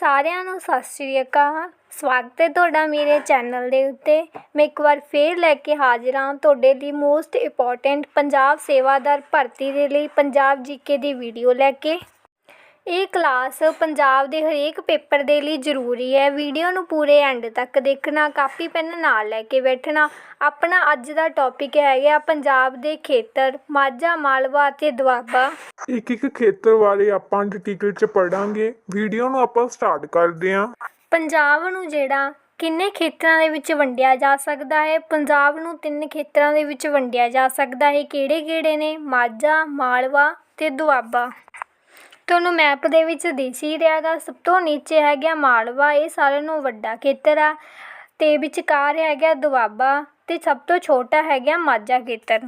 ਸਾਰਿਆਂ ਨੂੰ ਸਤਿ ਸ਼੍ਰੀ ਅਕਾਲ। ਸਵਾਗਤ ਹੈ ਤੁਹਾਡਾ ਮੇਰੇ ਚੈਨਲ ਦੇ ਉੱਤੇ। ਮੈਂ ਇੱਕ ਵਾਰ ਫੇਰ ਲੈ ਕੇ ਹਾਜ਼ਰ ਹਾਂ ਤੁਹਾਡੇ ਲਈ ਮੋਸਟ ਇੰਪੋਰਟੈਂਟ ਪੰਜਾਬ ਸੇਵਾਦਾਰ ਭਰਤੀ ਦੇ ਲਈ ਪੰਜਾਬ ਜੀਕੇ ਦੀ ਵੀਡੀਓ ਲੈ ਕੇ। ਇਹ ਕਲਾਸ ਪੰਜਾਬ ਦੇ ਹਰੇਕ ਪੇਪਰ ਦੇ ਲਈ ਜ਼ਰੂਰੀ ਹੈ। ਵੀਡੀਓ ਨੂੰ ਪੂਰੇ ਐਂਡ ਤੱਕ ਦੇਖਣਾ ਕਾਪੀ ਪੈਨ ਨਾਲ ਲੈ ਕੇ ਬੈਠਣਾ ਆਪਣਾ ਅੱਜ ਦਾ ਟੌਪਿਕ ਹੈਗਾ ਪੰਜਾਬ ਦੇ ਖੇਤਰ ਮਾਝਾ ਮਾਲਵਾ ਅਤੇ ਦੁਆਬਾ। ਇੱਕ ਇੱਕ ਖੇਤਰ ਬਾਰੇ ਆਪਾਂ ਡਿਟੇਲ ਚ ਪੜਾਂਗੇ ਵੀਡੀਓ ਨੂੰ ਆਪਾਂ ਸਟਾਰਟ ਕਰਦੇ ਹਾਂ। ਪੰਜਾਬ ਨੂੰ ਜਿਹੜਾ ਕਿੰਨੇ ਖੇਤਰਾਂ ਦੇ ਵਿੱਚ ਵੰਡਿਆ ਜਾ ਸਕਦਾ ਹੈ? ਪੰਜਾਬ ਨੂੰ ਤਿੰਨ ਖੇਤਰਾਂ ਦੇ ਵਿੱਚ ਵੰਡਿਆ ਜਾ ਸਕਦਾ ਹੈ। ਕਿਹੜੇ ਕਿਹੜੇ ਨੇ? ਮਾਝਾ ਮਾਲਵਾ ਤੇ ਦੁਆਬਾ। ਤੁਹਾਨੂੰ ਮੈਪ ਦੇ ਵਿੱਚ ਦਿਸ ਹੀ ਰਿਹਾਗਾ, ਸਭ ਤੋਂ ਨੀਚੇ ਹੈਗਾ ਮਾਲਵਾ, ਇਹ ਸਾਰਿਆਂ ਨੂੰ ਵੱਡਾ ਖੇਤਰ ਆ। ਅਤੇ ਵਿਚਕਾਰ ਹੈਗਾ ਦੁਆਬਾ ਅਤੇ ਸਭ ਤੋਂ ਛੋਟਾ ਹੈਗਾ ਮਾਝਾ ਖੇਤਰ।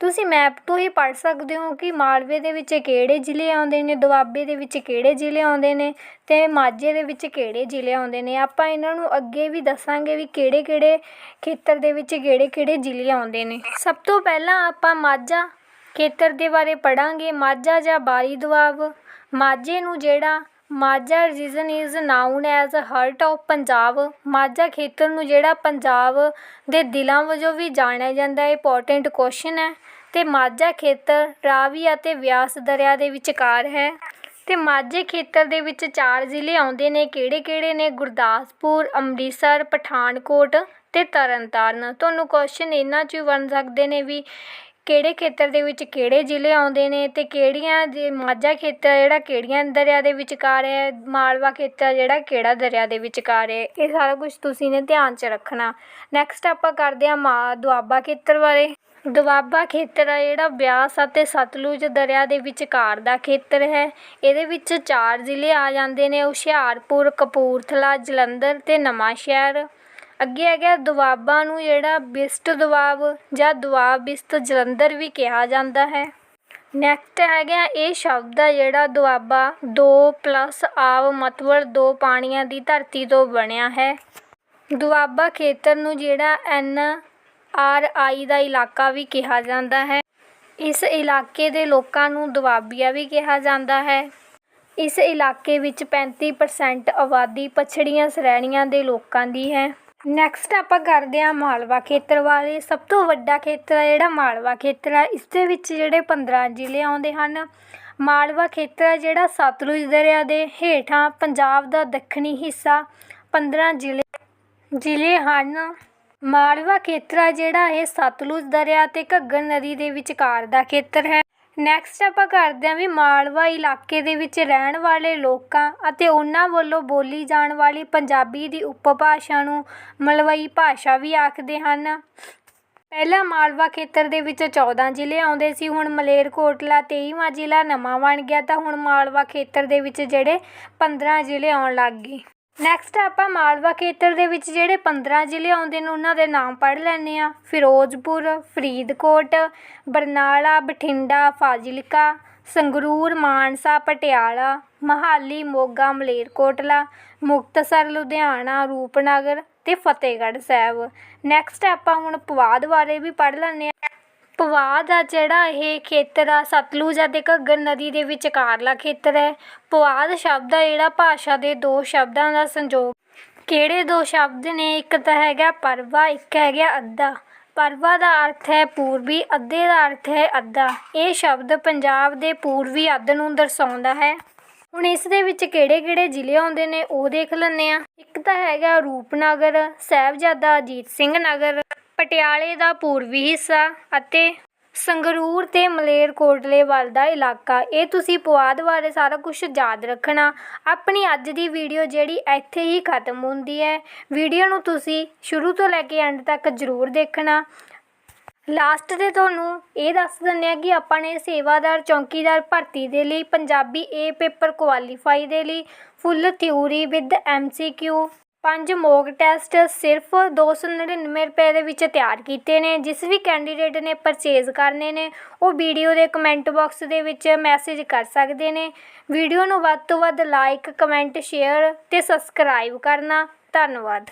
ਤੁਸੀਂ ਮੈਪ ਤੋਂ ਹੀ ਪੜ੍ਹ ਸਕਦੇ ਹੋ ਕਿ ਮਾਲਵੇ ਦੇ ਵਿੱਚ ਕਿਹੜੇ ਜ਼ਿਲ੍ਹੇ ਆਉਂਦੇ ਨੇ, ਦੁਆਬੇ ਦੇ ਵਿੱਚ ਕਿਹੜੇ ਜ਼ਿਲ੍ਹੇ ਆਉਂਦੇ ਨੇ ਅਤੇ ਮਾਝੇ ਦੇ ਵਿੱਚ ਕਿਹੜੇ ਜ਼ਿਲ੍ਹੇ ਆਉਂਦੇ ਨੇ। ਆਪਾਂ ਇਹਨਾਂ ਨੂੰ ਅੱਗੇ ਵੀ ਦੱਸਾਂਗੇ ਵੀ ਕਿਹੜੇ ਕਿਹੜੇ ਖੇਤਰ ਦੇ ਵਿੱਚ ਕਿਹੜੇ ਕਿਹੜੇ ਜ਼ਿਲ੍ਹੇ ਆਉਂਦੇ ਨੇ। ਸਭ ਤੋਂ ਪਹਿਲਾਂ ਆਪਾਂ ਮਾਝਾ ਖੇਤਰ ਦੇ ਬਾਰੇ ਪੜਾਂਗੇ ਮਾਝਾ ਜਾਂ ਬਾਰੀ ਦੁਆਬ ਮਾਝੇ ਨੂੰ ਜਿਹੜਾ Majha region is known as heart of Punjab, Majha ਖੇਤਰ ਨੂੰ ਜਿਹੜਾ ਪੰਜਾਬ ਦੇ ਦਿਲਾਂ ਵਜੋਂ ਵੀ ਜਾਣਿਆ ਜਾਂਦਾ ਹੈ। ਇੰਪੋਰਟੈਂਟ ਕੁਐਸਚਨ ਹੈ। ਅਤੇ ਮਾਝਾ ਖੇਤਰ ਰਾਵੀ ਅਤੇ ਬਿਆਸ ਦਰਿਆ ਦੇ ਵਿਚਕਾਰ ਹੈ। ਅਤੇ ਮਾਝੇ ਖੇਤਰ ਦੇ ਵਿੱਚ ਚਾਰ ਜ਼ਿਲ੍ਹੇ ਆਉਂਦੇ ਨੇ। ਕਿਹੜੇ ਕਿਹੜੇ ਨੇ? ਗੁਰਦਾਸਪੁਰ, ਅੰਮ੍ਰਿਤਸਰ, ਪਠਾਨਕੋਟ ਅਤੇ ਤਰਨਤਾਰਨ। ਤੁਹਾਨੂੰ ਕੁਐਸਚਨ ਇਹਨਾਂ 'ਚ ਬਣ ਸਕਦੇ ਨੇ ਵੀ ਕਿਹੜੇ ਖੇਤਰ ਦੇ ਵਿੱਚ ਕਿਹੜੇ ਜ਼ਿਲ੍ਹੇ ਆਉਂਦੇ ਨੇ ਅਤੇ ਕਿਹੜੀਆਂ ਜੇ ਮਾਝਾ ਖੇਤਰ ਜਿਹੜਾ ਕਿਹੜੀਆਂ ਦਰਿਆ ਦੇ ਵਿਚਕਾਰ ਹੈ, ਮਾਲਵਾ ਖੇਤਰ ਜਿਹੜਾ ਕਿਹੜਾ ਦਰਿਆ ਦੇ ਵਿਚਕਾਰ ਹੈ, ਇਹ ਸਾਰਾ ਕੁਛ ਤੁਸੀਂ ਨੇ ਧਿਆਨ 'ਚ ਰੱਖਣਾ। ਨੈਕਸਟ ਆਪਾਂ ਕਰਦੇ ਹਾਂ ਮਾ, ਦੁਆਬਾ ਖੇਤਰ ਬਾਰੇ। ਦੁਆਬਾ ਖੇਤਰ ਆ ਜਿਹੜਾ ਬਿਆਸ ਅਤੇ ਸਤਲੁਜ ਦਰਿਆ ਦੇ ਵਿਚਕਾਰ ਦਾ ਖੇਤਰ ਹੈ। ਇਹਦੇ ਵਿੱਚ ਚਾਰ ਜ਼ਿਲ੍ਹੇ ਆ ਜਾਂਦੇ ਨੇ, ਹੁਸ਼ਿਆਰਪੁਰ, ਕਪੂਰਥਲਾ, ਜਲੰਧਰ ਅਤੇ ਨਵਾਂਸ਼ਹਿਰ। ਅੱਗੇ ਹੈਗਾ ਦੁਆਬਾ ਨੂੰ ਜਿਹੜਾ ਬਿਸਟ ਦੁਆਬ ਜਾਂ ਦੁਆਬ ਬਿਸਤ ਜਲੰਧਰ ਵੀ ਕਿਹਾ ਜਾਂਦਾ ਹੈ। ਨੈਕਸਟ ਹੈਗਾ ਇਹ ਸ਼ਬਦ ਆ ਜਿਹੜਾ ਦੁਆਬਾ ਦੋ ਪਲੱਸ ਆਵ ਮਤਲਬ ਦੋ ਪਾਣੀਆਂ ਦੀ ਧਰਤੀ ਤੋਂ ਬਣਿਆ ਹੈ। ਦੁਆਬਾ ਖੇਤਰ ਨੂੰ ਜਿਹੜਾ ਐਨ ਆਰ ਆਈ ਦਾ ਇਲਾਕਾ ਵੀ ਕਿਹਾ ਜਾਂਦਾ ਹੈ। ਇਸ ਇਲਾਕੇ ਦੇ ਲੋਕਾਂ ਨੂੰ ਦੁਆਬੀਆ ਵੀ ਕਿਹਾ ਜਾਂਦਾ ਹੈ। ਇਸ ਇਲਾਕੇ ਵਿੱਚ 35% ਆਬਾਦੀ ਪਛੜੀਆਂ ਸ਼੍ਰੇਣੀਆਂ ਦੇ ਲੋਕਾਂ ਦੀ ਹੈ। ਨੈਕਸਟ ਆਪਾਂ ਕਰਦੇ ਹਾਂ ਮਾਲਵਾ ਖੇਤਰ ਬਾਰੇ ਸਭ ਤੋਂ ਵੱਡਾ ਖੇਤਰ ਹੈ ਜਿਹੜਾ ਮਾਲਵਾ ਖੇਤਰ ਹੈ ਇਸ ਦੇ ਵਿੱਚ ਜਿਹੜੇ 15 ਜ਼ਿਲ੍ਹੇ ਆਉਂਦੇ ਹਨ। ਮਾਲਵਾ ਖੇਤਰ ਹੈ ਜਿਹੜਾ ਸਤਲੁਜ ਦਰਿਆ ਦੇ ਹੇਠਾਂ ਪੰਜਾਬ ਦਾ ਦੱਖਣੀ ਹਿੱਸਾ। 15 ਜ਼ਿਲ੍ਹੇ ਜ਼ਿਲ੍ਹੇ ਹਨ। ਮਾਲਵਾ ਖੇਤਰ ਹੈ ਜਿਹੜਾ ਇਹ ਸਤਲੁਜ ਦਰਿਆ ਤੇ ਘੱਗਰ ਨਦੀ ਦੇ ਵਿਚਕਾਰ ਦਾ ਖੇਤਰ ਹੈ। ਨੈਕਸਟ ਆਪਾਂ ਕਰਦੇ ਹਾਂ ਵੀ ਮਾਲਵਾ ਇਲਾਕੇ ਦੇ ਵਿੱਚ ਰਹਿਣ ਵਾਲੇ ਲੋਕਾਂ ਅਤੇ ਉਹਨਾਂ ਵੱਲੋਂ ਬੋਲੀ ਜਾਣ ਵਾਲੀ ਪੰਜਾਬੀ ਦੀ ਉਪਭਾਸ਼ਾ ਨੂੰ ਮਲਵਈ ਭਾਸ਼ਾ ਵੀ ਆਖਦੇ ਹਨ। ਪਹਿਲਾਂ ਮਾਲਵਾ ਖੇਤਰ ਦੇ ਵਿੱਚ 14 ਜ਼ਿਲ੍ਹੇ ਆਉਂਦੇ ਸੀ, ਹੁਣ ਮਲੇਰਕੋਟਲਾ 23ਵਾਂ ਜ਼ਿਲ੍ਹਾ ਨਵਾਂ ਬਣ ਗਿਆ ਤਾਂ ਹੁਣ ਮਾਲਵਾ ਖੇਤਰ ਦੇ ਵਿੱਚ ਜਿਹੜੇ 15 ਜ਼ਿਲ੍ਹੇ ਆਉਣ ਲੱਗ ਗਏ। ਨੈਕਸਟ ਆਪਾਂ ਮਾਲਵਾ ਖੇਤਰ ਦੇ ਵਿੱਚ ਜਿਹੜੇ 15 ਜ਼ਿਲ੍ਹੇ ਆਉਂਦੇ ਨੇ, ਉਹਨਾਂ ਦੇ ਨਾਮ ਪੜ੍ਹ ਲੈਂਦੇ ਆ ਫਿਰੋਜ਼ਪੁਰ, ਫਰੀਦਕੋਟ, ਬਰਨਾਲਾ, ਬਠਿੰਡਾ, ਫਾਜ਼ਿਲਕਾ, ਸੰਗਰੂਰ, ਮਾਨਸਾ, ਪਟਿਆਲਾ, ਮਹਾਲੀ, ਮੋਗਾ, ਮਲੇਰਕੋਟਲਾ, ਮੁਕਤਸਰ, ਲੁਧਿਆਣਾ, ਰੂਪਨਗਰ ਅਤੇ ਫਤਿਹਗੜ੍ਹ ਸਾਹਿਬ। ਨੈਕਸਟ ਆਪਾਂ ਹੁਣ ਪਵਾਦ ਬਾਰੇ ਵੀ ਪੜ੍ਹ ਲੈਂਦੇ ਆ ਪਵਾਦ ਆ ਜਿਹੜਾ ਇਹ ਖੇਤਰ ਆ, ਸਤਲੁਜ ਅਤੇ ਘੱਗਰ ਨਦੀ ਦੇ ਵਿਚਕਾਰਲਾ ਖੇਤਰ ਹੈ। ਪਵਾਦ ਸ਼ਬਦ ਆ, ਜਿਹੜਾ ਭਾਸ਼ਾ ਦੇ ਦੋ ਸ਼ਬਦਾਂ ਦਾ ਸੰਯੋਗ ਕਿਹੜੇ ਦੋ ਸ਼ਬਦ ਨੇ? ਇੱਕ ਤਾਂ ਹੈਗਾ ਪਰਵਾ, ਇੱਕ ਹੈਗਾ ਅੱਧਾ। ਪਰਵਾ ਦਾ ਅਰਥ ਹੈ ਪੂਰਬੀ, ਅੱਧੇ ਦਾ ਅਰਥ ਹੈ ਅੱਧਾ। ਇਹ ਸ਼ਬਦ ਪੰਜਾਬ ਦੇ ਪੂਰਬੀ ਅੱਧ ਨੂੰ ਦਰਸਾਉਂਦਾ ਹੈ। ਹੁਣ ਇਸ ਦੇ ਵਿੱਚ ਕਿਹੜੇ ਕਿਹੜੇ ਜ਼ਿਲ੍ਹੇ ਆਉਂਦੇ ਨੇ, ਉਹ ਦੇਖ ਲੈਂਦੇ ਆ ਇੱਕ ਤਾਂ ਹੈਗਾ ਰੂਪਨਗਰ, ਸਾਹਿਬਜ਼ਾਦਾ ਅਜੀਤ ਸਿੰਘ ਨਗਰ। ਪਟਿਆਲੇ ਦਾ ਪੂਰਬੀ ਹਿੱਸਾ ਅਤੇ ਸੰਗਰੂਰ ਤੇ ਮਲੇਰਕੋਟਲੇ ਵੱਲ ਦਾ ਇਲਾਕਾ। ਇਹ ਤੁਸੀਂ ਪੁਆਧ ਬਾਰੇ ਸਾਰਾ ਕੁਝ ਯਾਦ ਰੱਖਣਾ। ਆਪਣੀ ਅੱਜ ਦੀ ਵੀਡੀਓ ਜਿਹੜੀ ਇੱਥੇ ਹੀ ਖਤਮ ਹੁੰਦੀ ਹੈ। ਵੀਡੀਓ ਨੂੰ ਤੁਸੀਂ ਸ਼ੁਰੂ ਤੋਂ ਲੈ ਕੇ ਐਂਡ ਤੱਕ ਜ਼ਰੂਰ ਦੇਖਣਾ। ਲਾਸਟ ਤੇ ਤੁਹਾਨੂੰ ਇਹ ਦੱਸ ਦਿੰਦੇ ਆ ਕਿ ਆਪਾਂ ਨੇ ਸੇਵਾਦਾਰ, ਚੌਕੀਦਾਰ ਭਰਤੀ ਦੇ ਲਈ ਪੰਜਾਬੀ ਏ ਪੇਪਰ ਕੁਆਲੀਫਾਈ ਦੇ ਲਈ ਫੁੱਲ ਥਿਊਰੀ ਵਿਦ ਐਮਸੀਕਿਊ ਪੰਜ ਮੋਕ ਟੈਸਟ ਸਿਰਫ 299 ਰੁਪਏ ਦੇ ਵਿੱਚ ਤਿਆਰ ਕੀਤੇ ਨੇ, ਜਿਸ ਵੀ ਕੈਂਡੀਡੇਟ ਨੇ ਪਰਚੇਜ਼ ਕਰਨੇ ਨੇ, ਉਹ ਵੀਡੀਓ ਦੇ ਕਮੈਂਟ ਬਾਕਸ ਦੇ ਵਿੱਚ ਮੈਸੇਜ ਕਰ ਸਕਦੇ ਨੇ। ਵੀਡੀਓ ਨੂੰ ਵੱਧ ਤੋਂ ਵੱਧ ਲਾਈਕ, ਕਮੈਂਟ, ਸ਼ੇਅਰ ਤੇ ਸਬਸਕ੍ਰਾਈਬ ਕਰਨਾ। ਧੰਨਵਾਦ।